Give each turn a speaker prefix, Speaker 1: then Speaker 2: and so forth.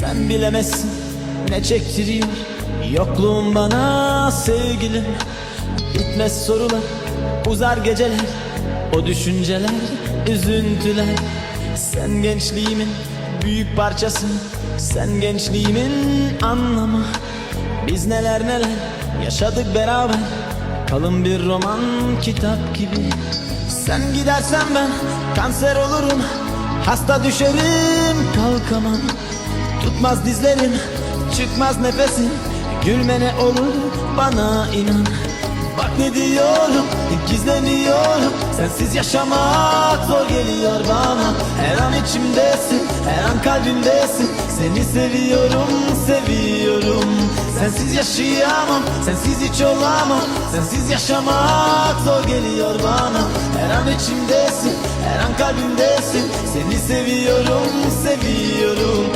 Speaker 1: Sen bilemezsin ne çektiriyor Yokluğun bana sevgilim. Bitmez sorular uzar geceler. O düşünceler üzüntüler. Sen gençliğimin büyük parçası. Sen gençliğimin anlamı. Biz neler neler yaşadık beraber. Kalın bir roman kitap gibi. Sen gidersen ben kanser olurum. Hasta düşerim kalkamam Tutmaz dizlerim çıkmaz nefesim Gülmene olur bana inan. Bak ne diyorum gizleniyorum. Sensiz yaşamak zor geliyor bana. Her an içimdesin her an kalbimdesin. Seni seviyorum seviyorum. Sensiz yaşayamam sensiz hiç olamam. Sensiz yaşamak zor geliyor bana. Her an içimdesin her an kalbimdesin. Seni seviyorum seviyorum